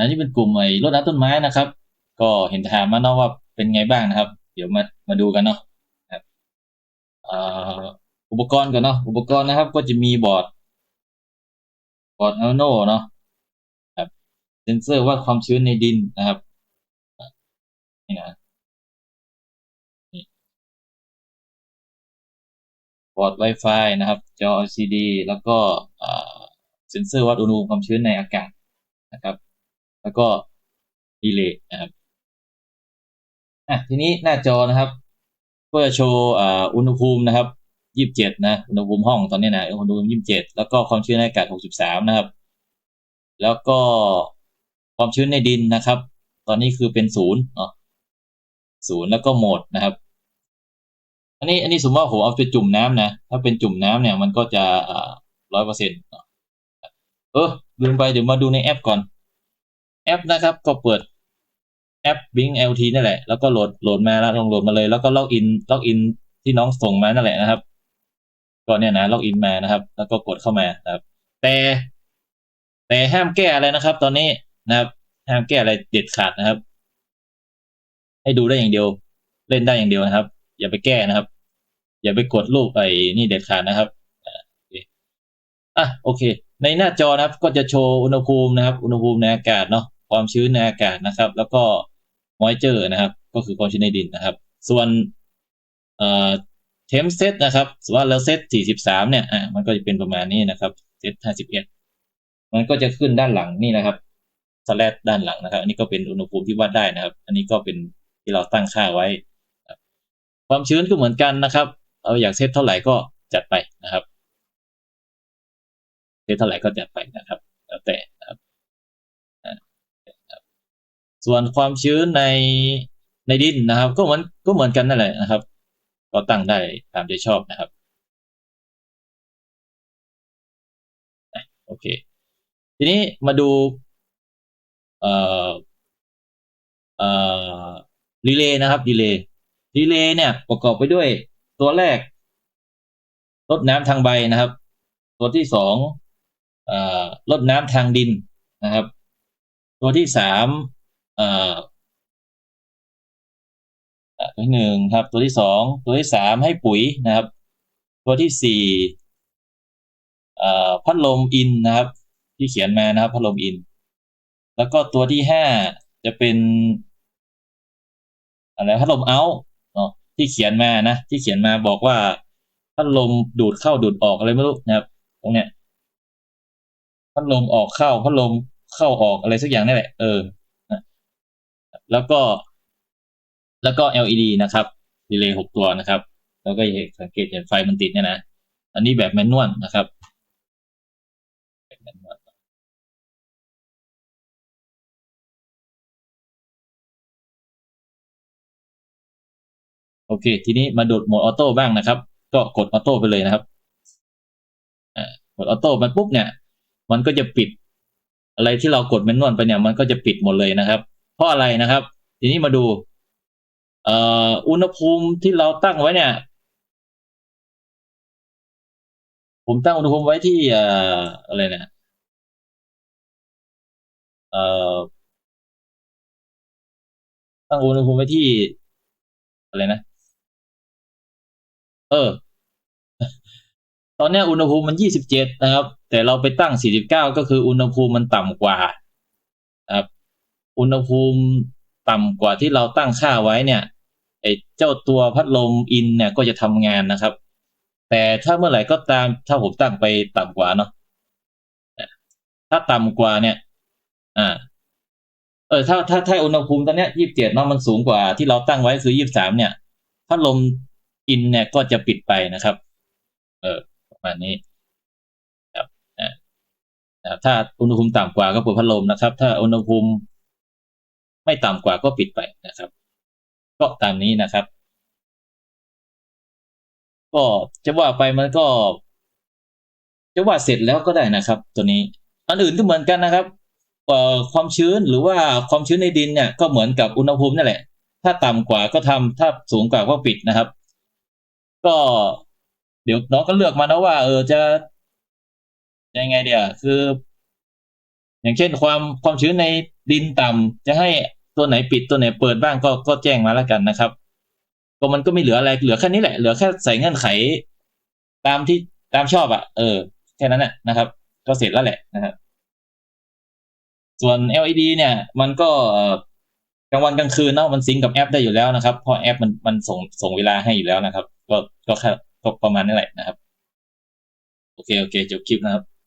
อันนี้เป็นกลุ่มไอ้รดน้ำต้นไม้นะครับ ก็เห็นถามมาเนาะว่าเป็นไงบ้างนะครับ เดี๋ยวมามาดูกันเนาะครับอุปกรณ์ก่อนเนาะอุปกรณ์นะครับ ก็จะมีบอร์ดบอร์ด Arduino เนาะครับเซนเซอร์วัดความชื้นในดินนะครับนี่นะบอร์ด Wi-Fi นะครับ จอ LCD แล้วก็เซนเซอร์วัดอุณหภูมิความชื้นในอากาศนะครับ แล้วก็ดีเลย์นะครับอะทีนี้หน้าจอนะครับก็จะโชว์อ่าอุณหภูมินะครับยี่สิบเจ็ดนะอุณหภูมิห้องตอนนี้นะอุณหภูมิยี่สิบเจ็ดแล้วก็ความชื้นในอากาศหกสิบสามนะครับ แล้วก็ความชื้นในดินนะครับ ตอนนี้คือเป็นศูนย์เนาะศูนย์แล้วก็โหมดนะครับ อันนี้อันนี้สมมติว่าผมเอาไปจุ่มน้ำนะ ถ้าเป็นจุ่มน้ำเนี่ยมันก็จะร้อยเปอร์เซ็นต์เออลืมไปเดี๋ยวมาดูในแอปก่อน แอปนะครับ ก็เปิดแอป Bing LT นั่นแหละ แล้วก็โหลดโหลดมาแล้วลงโหลดมาเลย แล้วก็ล็อกอินล็อกอินที่น้องส่งมานั่นแหละนะครับก็เนี่ยนะล็อกอินมานะครับ แล้วก็กดเข้ามานะครับ แต่แต่ห้ามแก้อะไรนะครับ ตอนนี้นะครับห้ามแก้อะไรเด็ดขาดนะครับ ให้ดูได้อย่างเดียว เล่นได้อย่างเดียวนะครับ อย่าไปแก้นะครับ อย่าไปกดรูปไอ้นี่เด็ดขาดนะครับอะโอเค ในหน้าจอนะครับ ก็จะโชว์อุณหภูมินะครับ อุณหภูมิในอากาศเนาะ ความชื้นในอากาศนะครับ แล้วก็มอยเจอร์นะครับ ก็คือความชื้นในดินนะครับ ส่วนเอ่อเทมเซตนะครับสมมติว่าเราเซต43 เนี่ยอะมันก็จะเป็นประมาณนี้นะครับเซต51 มันก็จะขึ้นด้านหลังนี่นะครับสแลดด้านหลังนะครับ อันนี้ก็เป็นอุณหภูมิที่วัดได้นะครับ อันนี้ก็เป็นที่เราตั้งค่าไว้ ความชื้นก็เหมือนกันนะครับ เอาอยากเซตเท่าไหร่ก็จัดไปนะครับเซตเท่าไหร่ก็จัดไปนะครับ แล้วแต่นะครับ ส่วนความชื้นในในดินนะครับ ก็เหมือนก็เหมือนกันนั่นแหละนะครับ ก็ตั้งได้ตามใจชอบนะครับโอเค ทีนี้มาดูเอ่อเอ่อรีเลย์นะครับรีเลย์รีเลย์เนี่ยประกอบไปด้วยตัวแรกลดน้ำทางใบนะครับ ตัวที่สองลดน้ำทางดินนะครับ ตัวที่สาม ตัวที่หนึ่งครับ ตัวที่สองตัวที่สามให้ปุ๋ยนะครับ ตัวที่สี่พัดลมอินนะครับ ที่เขียนมานะครับพัดลมอิน แล้วก็ตัวที่ห้าจะเป็นอะไรพัดลมเอาเนาะที่เขียนมานะที่เขียนมาบอกว่าพัดลมดูดเข้าดูดออกอะไรไม่รู้นะครับ ตรงเนี้ยพัดลมออกเข้าพัดลมเข้าออกอะไรสักอย่างนี่แหละเออ แล้วก็ แล้วก็ LED นะครับดีเลย์หกตัวนะครับ แล้วก็สังเกตเห็นไฟมันติดเนี่ยนะ อันนี้แบบแมนนวลนะครับโอเค ทีนี้มาดูดโหมดออโต้บ้างนะครับ ก็กดออโต้ไปเลยนะครับกดออโต้มันปุ๊บเนี่ย มันก็จะปิด อะไรที่เรากดแมนนวลไปเนี่ย มันก็จะปิดหมดเลยนะครับ เพราะอะไรนะครับ ทีนี้มาดูเอ่ออุณหภูมิที่เราตั้งไว้เนี่ย ผมตั้งอุณหภูมิไว้ที่เอ่ออะไรนะเอ่อตั้งอุณหภูมิไว้ที่อะไรนะ เออ ตอนนี้อุณหภูมิมันยี่สิบเจ็ดนะครับ แต่เราไปตั้งสี่สิบเก้าก็คืออุณหภูมิมันต่ำกว่า ครับ อุณหภูมิต่ำกว่าที่เราตั้งค่าไว้เนี่ยไอ้เจ้าตัวพัดลมอินเนี่ยก็จะทำงานนะครับ แต่ถ้าเมื่อไหร่ก็ตามถ้าผมตั้งไปต่ำกว่าเนาะถ้าต่ำกว่าเนี่ย อ่า เออถ้าถ้าถ้าอุณหภูมิตอนเนี้ยยี่สิบเจ็ดเนาะมันสูงกว่าที่เราตั้งไว้คือยี่สิบสามเนี่ยพัดลมอินเนี่ยก็จะปิดไปนะครับ เออประมาณนี้ครับนะถ้าอุณหภูมิต่ำกว่าก็เปิดพัดลมนะครับ ถ้าอุณหภูมิ ไม่ต่ำกว่าก็ปิดไปนะครับ ก็ตามนี้นะครับ ก็จะว่าไปมันก็ จะว่าเสร็จแล้วก็ได้นะครับ ตัวนี้ อันอื่นก็เหมือนกันนะครับความชื้นหรือว่าความชื้นในดินเนี่ยก็เหมือนกับอุณหภูมินั่นแหละ ถ้าต่ำกว่าก็ทำถ้าสูงกว่าก็ปิดนะครับ ก็เดี๋ยวน้องก็เลือกมานะว่า เออจะยังไงเดียวคือ อย่างเช่นความความชื้นในดินต่ำจะให้ ตัวไหนปิดตัวไหนเปิดบ้างก็ก็แจ้งมาแล้วกันนะครับ ก็มันก็ไม่เหลืออะไรเหลือแค่นี้แหละเหลือแค่ใส่เงื่อนไข ตามที่ตามชอบอะ่ะ เออ แค่นั้นแหละนะครับ ก็เสร็จแล้วแหละนะครับส่วน LED เนี่ย มันก็กลางวันกลางคืนเนาะมันซิงก์กับแอปได้อยู่แล้วนะครับ เพราะแอปมันมันส่งส่งเวลาให้อยู่แล้วนะครับ ก็ก็แค่ก็ประมาณนี้แหละนะครับ โอเค โอเค จบคลิปนะครับ